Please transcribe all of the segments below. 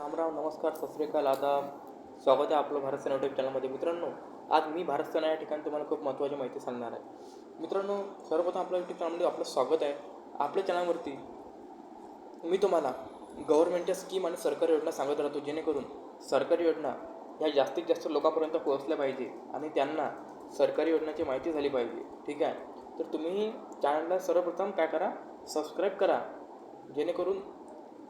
रामराव नमस्कार सत श्री स्वागत आहे आपलं भारत सेना यूट्यूब चॅनलमध्ये मित्रांनो आज मी भारत सेना या ठिकाणी तुम्हाला खूप महत्त्वाची माहिती सांगणार आहे. मित्रांनो सर्वप्रथम आपल्या यूट्यूब चॅनलमध्ये आपलं स्वागत आहे. आपल्या चॅनलवरती मी तुम्हाला गव्हर्नमेंटच्या स्कीम आणि सरकारी योजना सांगत राहतो जेणेकरून सरकारी योजना ह्या जास्तीत जास्त लोकांपर्यंत पोहोचल्या पाहिजे आणि त्यांना सरकारी योजनाची माहिती झाली पाहिजे. ठीक आहे? तर तुम्ही चॅनलला सर्वप्रथम काय करा? सबस्क्राईब करा. जेणेकरून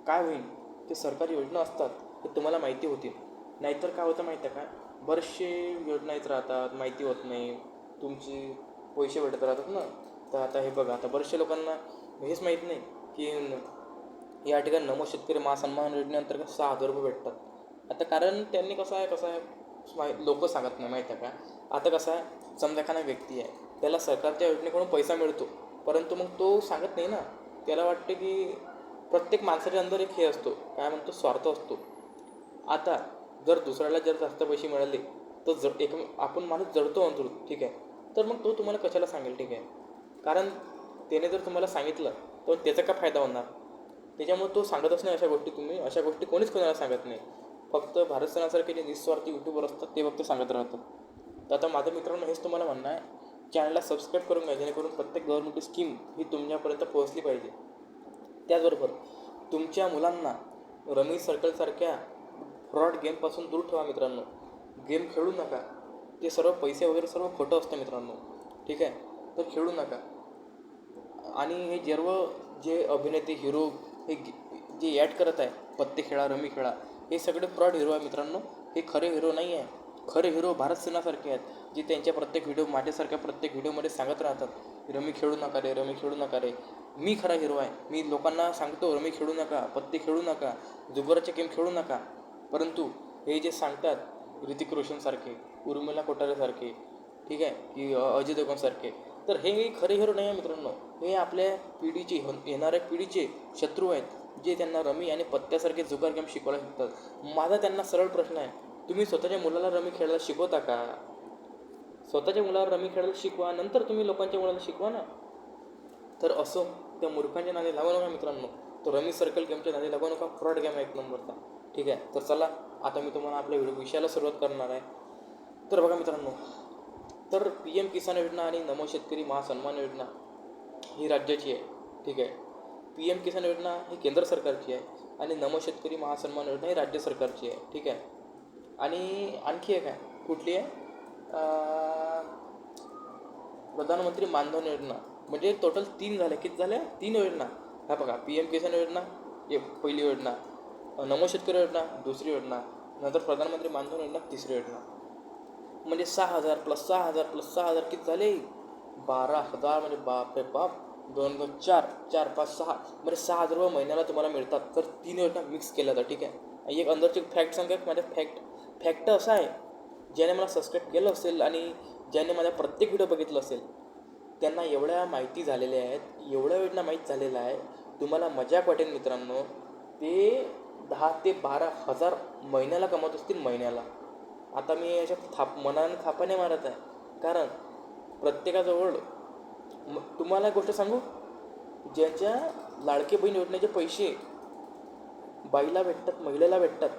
काय होईल? ते सरकारी योजना असतात ते तुम्हाला माहिती होतील. नाहीतर काय होतं माहिती आहे का? बरेचसे योजना येत राहतात माहिती होत नाही. तुमची पैसे भेटत राहतात ना? तर आता हे बघा आता बरेचशा लोकांना हेच माहीत नाही की या ठिकाणी नमो शेतकरी महासन्मान योजनेअंतर्गत सहा हजार रुपये भेटतात. आता कारण त्यांनी कसं आहे कसं आहे माहीत लोक सांगत नाही माहीत आहे का? आता कसं आहे समजा एखादा व्यक्ती आहे त्याला सरकारच्या योजनेकडून पैसा मिळतो परंतु मग तो सांगत नाही ना. त्याला वाटते की प्रत्येक माणसाच्या अंदर एक हे असतो काय म्हणतो स्वार्थ असतो. आता जर दुसऱ्याला जर जास्त पैसे मिळाले तर जर एक आपण माणूस जडतो म्हणतो ठीक आहे. तर मग तो तुम्हाला कशाला सांगेल ठीक आहे? कारण त्याने जर तुम्हाला सांगितलं तर त्याचा काय फायदा होणार? त्याच्यामुळे तो सांगतच नाही अशा गोष्टी तुम्ही अशा गोष्टी कोणीच कोणाला सांगत नाही. फक्त भारत सेनासारखे जे निस्वार्थी यूट्यूबर असतात ते फक्त सांगत राहतात. तर आता माझ्या मित्रांनो हेच तुम्हाला म्हणणं आहे. चॅनलला सबस्क्राईब करून घ्या जेणेकरून प्रत्येक गव्हर्नमेंट स्कीम ही तुमच्यापर्यंत पोहोचली पाहिजे. त्याचबरोबर तुमच्या मुलांना रमी सर्कलसारख्या फ्रॉड गेमपासून दूर ठेवा मित्रांनो. गेम खेळू नका. ते सर्व पैसे वगैरे सर्व खोटं असतं मित्रांनो. ठीक आहे? तर खेळू नका. आणि हे सर्व जे अभिनेते हिरो हे जे ॲड करत आहे पत्ते खेळा रमी खेळा हे सगळे फ्रॉड हिरो आहे मित्रांनो. हे खरे हिरो नाही आहे. खरे हिरो भारत सेनासारखे आहेत जे त्यांच्या प्रत्येक व्हिडिओ माझ्यासारख्या प्रत्येक व्हिडिओमध्ये सांगत राहतात रमी खेळू नका रे रमी खेळू नका रे. मी खरा हिरो आहे. मी लोकांना सांगतो रमी खेळू नका. पत्ते खेळू नका. जुगाराचे गेम खेळू नका. परंतु हे जे सांगतात ऋतिक रोशनसारखे उर्मिला कोठारेसारखे ठीक आहे की अजय देवगणसारखे तर हे खरे हिरो नाही आहे मित्रांनो. हे आपल्या पिढीचे येणाऱ्या पिढीचे शत्रू आहेत जे त्यांना रमी आणि पत्त्यासारखे जुगार गेम शिकवायला शिकतात. माझा त्यांना सरळ प्रश्न आहे तुम्ही स्वतःच्या मुलाला रमी खेळायला शिकवता का? स्वतःच्या मुलाला रमी खेळायला शिकवा. नंतर तुम्ही लोकांच्या मुलाला शिकवा ना. तर असो त्या मूर्खांच्या नादी लागू नका मित्रांनो. तो रमी सर्कल गेमच्या नादी लागू नका फ्रॉड गेम आहे एक नंबरचा. ठीक आहे? तर चला आता मी तुम्हाला आपल्या व्हिडिओ विषयाला सुरुवात करणार आहे. तर बघा मित्रांनो तर पी एम किसान योजना आणि नमो शेतकरी महासन्मान योजना ही राज्याची आहे. ठीक आहे? पी एम किसान योजना ही केंद्र सरकारची आहे आणि नमो शेतकरी महासन्मान योजना ही राज्य सरकारची आहे. ठीक आहे? आणि आणखी एक आहे. कुठली आहे? प्रधानमंत्री मानधन योजना. म्हणजे टोटल तीन झाल्या किती झाल्या तीन योजना. ह्या बघा पी एम किसान योजना एक पहिली योजना नमो शेतकरी योजना दुसरी योजना नंतर प्रधानमंत्री मानधन योजना तिसरी योजना. म्हणजे सहा हजार प्लस सहा हजार प्लस सहा हजार किती झाले? बारा हजार म्हणजे बाप रे बाप. दोन दोन चार चार पाच सहा. म्हणजे सहा हजार रुपये महिन्याला तुम्हाला मिळतात. तर तीन योजना मिक्स केल्या जातात ठीक आहे? आणि एक अंदरची फॅक्ट सांगा माझ्या फॅक्ट फॅक्ट असा आहे ज्याने मला सबस्क्राईब केलं असेल आणि ज्याने माझा प्रत्येक व्हिडिओ बघितलं असेल त्यांना एवढ्या माहिती झालेल्या आहेत एवढ्या वेळेला माहीत झालेल्या आहे. तुम्हाला मजाक वाटेल मित्रांनो ते दहा ते बारा हजार महिन्याला कमवत असतील महिन्याला. आता मी अशा थाप मनाने थापा नाही मारत आहे. कारण प्रत्येकाजवळ म तुम्हाला एक गोष्ट सांगू? ज्यांच्या लाडके बहीण योजनेचे पैसे बाईला भेटतात महिलेला भेटतात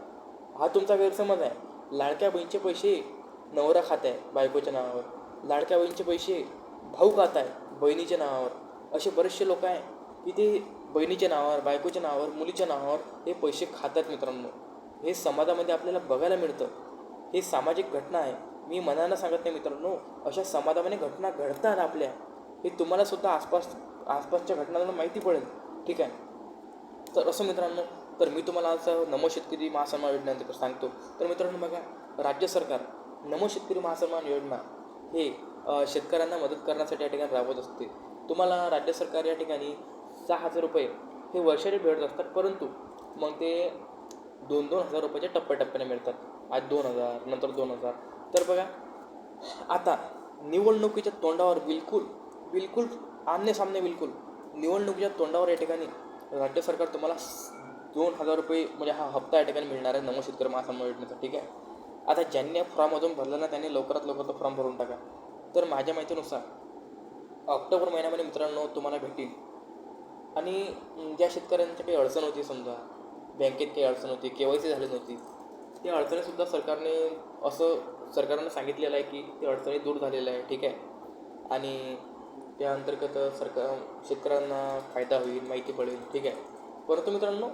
हा तुमचा गैरसमज आहे. लाडक्या बहीणचे पैसे नवरा खात आहे बायकोच्या नावावर. लाडक्या बहीणचे पैसे भाऊ खात आहे बहिणीच्या नावावर. असे बरेचसे लोक आहे की ते बहिणीच्या नावावर बायकोच्या नावावर मुलीच्या नावावर हे पैसे खातात मित्रांनो. हे समाजामध्ये आपल्याला बघायला मिळतं. हे सामाजिक घटना आहे. मी मनानं सांगत नाही मित्रांनो अशा समाजामध्ये घटना घडतात आपल्या. हे तुम्हाला सुद्धा आसपास आसपासच्या घटनांना माहिती पडेल. ठीक आहे? तर असं मित्रांनो तर मी तुम्हाला आज नमो शेतकरी महासन्मान योजनेनंतर सांगतो. तर मित्रांनो बघा राज्य सरकार नमो शेतकरी महासन्मान योजना हे शेतकऱ्यांना मदत करण्यासाठी या ठिकाणी राबवत असते. तुम्हाला राज्य सरकार या ठिकाणी सहा हजार रुपये हे वर्षाने भेटत असतात परंतु मग ते दोन दोन हजार रुपयाच्या टप्प्याटप्प्याने मिळतात. आज दोन हजार नंतर दोन हजार. तर बघा आता निवडणुकीच्या तोंडावर बिलकुल बिलकुल आमने सामने बिलकुल निवडणुकीच्या तोंडावर या ठिकाणी राज्य सरकार तुम्हाला दोन हजार रुपये म्हणजे हा हप्ता या ठिकाणी मिळणार आहे नमो शेतकरी महासन्मान योजनेचा ठीक आहे? आता ज्यांनी फॉर्म अजून भरला ना त्यांनी लवकरात लवकर तो फॉर्म भरून टाका. तर माझ्या माहितीनुसार ऑक्टोबर महिन्यामध्ये मित्रांनो तुम्हाला भेटील. आणि ज्या शेतकऱ्यांच्या काही अडचण होती समजा बँकेत काही अडचण होती के वाय सी झाली नव्हती त्या अडचणीसुद्धा सरकारने असं सरकारनं सांगितलेलं आहे की ते अडचणी दूर झालेल्या आहे ठीक आहे? आणि त्या अंतर्गत सरकार शेतकऱ्यांना फायदा होईल माहिती पडेल ठीक आहे? परंतु मित्रांनो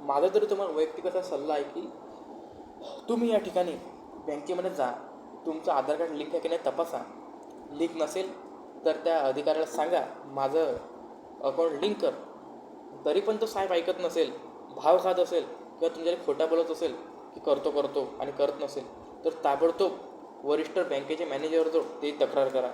माझा तरी तुम्हाला वैयक्तिक असा सल्ला आहे की तुम्ही या ठिकाणी बँकेमध्ये जा. तुमचं आधार कार्ड लिंक आहे की नाही तपासा. लिंक नसेल तर त्या अधिकाऱ्याला सांगा. माझं अकाउंट लिंक कर. तरी पण तो साहेब ऐकत नसेल भाव खात असेल किंवा तुमच्याकडे खोटा बोलत असेल की करतो करतो आणि करत नसेल तर ताबडतोब वरिष्ठ बँकेचे मॅनेजर जो ते तक्रार करा.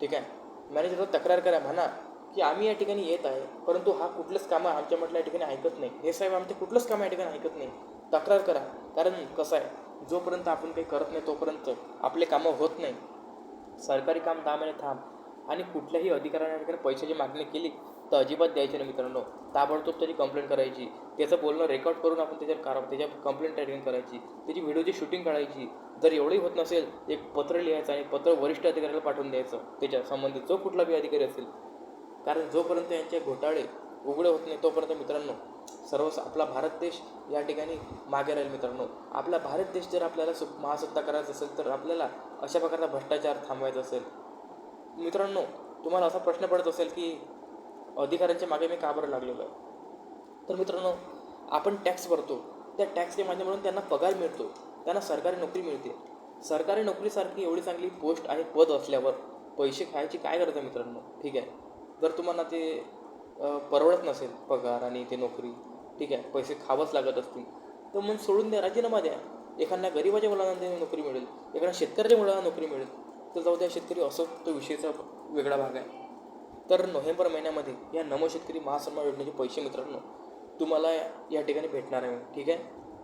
ठीक आहे? मॅनेजरवर तक्रार करा म्हणा की आम्ही या ठिकाणी येत आहे परंतु हा कुठलंच कामं आमच्या म्हटलं या ठिकाणी ऐकत नाही. हे साहेब आमचे कुठलंच कामं या ठिकाणी ऐकत नाही. तक्रार करा. कारण कसं आहे जोपर्यंत आपण काही करत नाही तोपर्यंत आपले कामं होत नाही. सरकारी काम दहा महिने थांब. आणि कुठल्याही अधिकाऱ्याने ठिकाणी पैशाची मागणी केली तर अजिबात द्यायची नाही मित्रांनो. ताबडतोब त्याची कंप्लेंट करायची. त्याचं बोलणं रेकॉर्ड करून आपण त्याच्यावर कार त्याच्या कंप्लेंट त्या करायची. त्याची व्हिडिओची शूटिंग काढायची. जर एवढंही होत नसेल एक पत्र लिहायचं आणि पत्र वरिष्ठ अधिकाऱ्याला पाठवून द्यायचं त्याच्या संबंधित जो कुठला बी अधिकारी असेल. कारण जोपर्यंत यांचे घोटाळे उघडे होत नाही तोपर्यंत मित्रांनो सर्व आपला भारत देश या ठिकाणी मागे राहील मित्रांनो. आपला भारत देश जर आपल्याला सु महासत्ता करायचा असेल तर आपल्याला अशा प्रकारचा भ्रष्टाचार थांबवायचा असेल. मित्रांनो तुम्हाला असा प्रश्न पडत असेल की अधिकाऱ्यांच्या मागे मी का बरं लागलेलो आहे? तर मित्रांनो आपण टॅक्स भरतो. त्या टॅक्सच्या माध्यमातून त्यांना पगार मिळतो. त्यांना सरकारी नोकरी मिळते. सरकारी नोकरीसारखी एवढी चांगली पोस्ट आणि पद असल्यावर. पैसे खायची काय गरज आहे मित्रांनो? ठीक आहे. जर तुम्हाला ते परवडत नसेल पगार आणि ते नोकरी. ठीक आहे पैसे खावंच लागत असतील. तर मग सोडून द्या राजीनामा द्या. एखाद्या गरीबाच्या मुलांना नोकरी मिळेल एखाद्या शेतकऱ्याच्या मुलांना नोकरी मिळेल. तर जाऊ द्या शेतकरी असो तो विषयीचा वेगळा भाग आहे. तर नोव्हेंबर महिन्यामध्ये या नमो शेतकरी महासन्मान योजनेचे पैसे मित्रांनो तुम्हाला या ठिकाणी भेटणार आहे. ठीक आहे?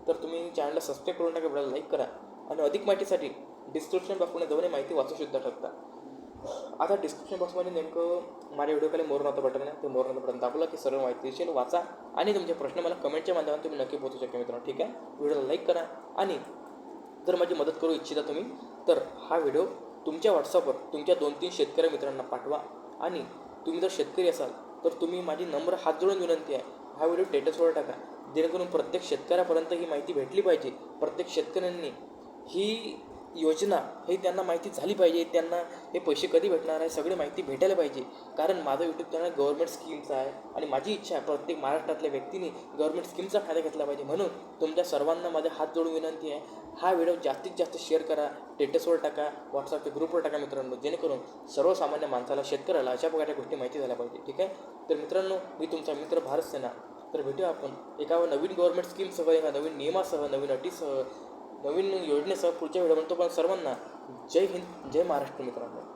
तर तुम्ही चॅनलला सबस्क्राईब करून टाका व्हिडिओला लाईक करा. आणि अधिक माहितीसाठी डिस्क्रिप्शन बॉक्समध्ये जाऊन माहिती वाचू सुद्धा शकता आता डिस्क्रिप्शन बॉक्समध्ये नेमकं माझ्या व्हिडिओकडे मोरनाथ मोर बटन आहे. ते मोर नातं बटन दाखवलं की सर्व माहिती वाचा आणि तुमचे प्रश्न मला कमेंटच्या माध्यमातून तुम्ही नक्की पोहोचू शकता मित्रांनो ठीक आहे? व्हिडिओला लाईक करा आणि जर माझी मदत करू इच्छिता तुम्ही तर हा व्हिडिओ तुमच्या व्हॉट्सअपवर तुमच्या दोन तीन शेतकरी मित्रांना पाठवा आणि तुम्ही जर शेतकरी असाल तर तुम्ही माझी नम्र हात जोडून विनंती आहे हा व्हिडिओ स्टेटसवर टाका. जेणेकरून प्रत्येक शेतकऱ्यापर्यंत ही माहिती भेटली पाहिजे. प्रत्येक शेतकऱ्यांनी ही योजना हे त्यांना माहिती झाली पाहिजे त्यांना हे पैसे कधी भेटणार आहे सगळी माहिती भेटायला पाहिजे. कारण माझं यूट्यूब चॅनल गव्हर्नमेंट स्कीमचा आहे आणि माझी इच्छा आहे प्रत्येक महाराष्ट्रातल्या व्यक्तीने गव्हर्नमेंट स्कीमचा फायदा घेतला पाहिजे. म्हणून तुमच्या सर्वांना माझे हात जोडून विनंती आहे हा व्हिडिओ जास्तीत जास्त शेअर करा स्टेटसवर टाका व्हॉट्सअपच्या ग्रुपवर टाका मित्रांनो जेणेकरून सर्वसामान्य माणसाला शेतकऱ्याला अशा प्रकारच्या गोष्टी माहिती झाल्या पाहिजे. ठीक आहे? तर मित्रांनो मी तुमचा मित्र भारत सेना. तर भेटूया आपण एका नवीन गव्हर्नमेंट स्कीमसह एका नवीन नियमासह नवीन अटीसह नवीन योजनेसह पुढच्या व्हिडिओमध्ये म्हणतो पण सर्वांना जय हिंद जय महाराष्ट्र मित्रांनो.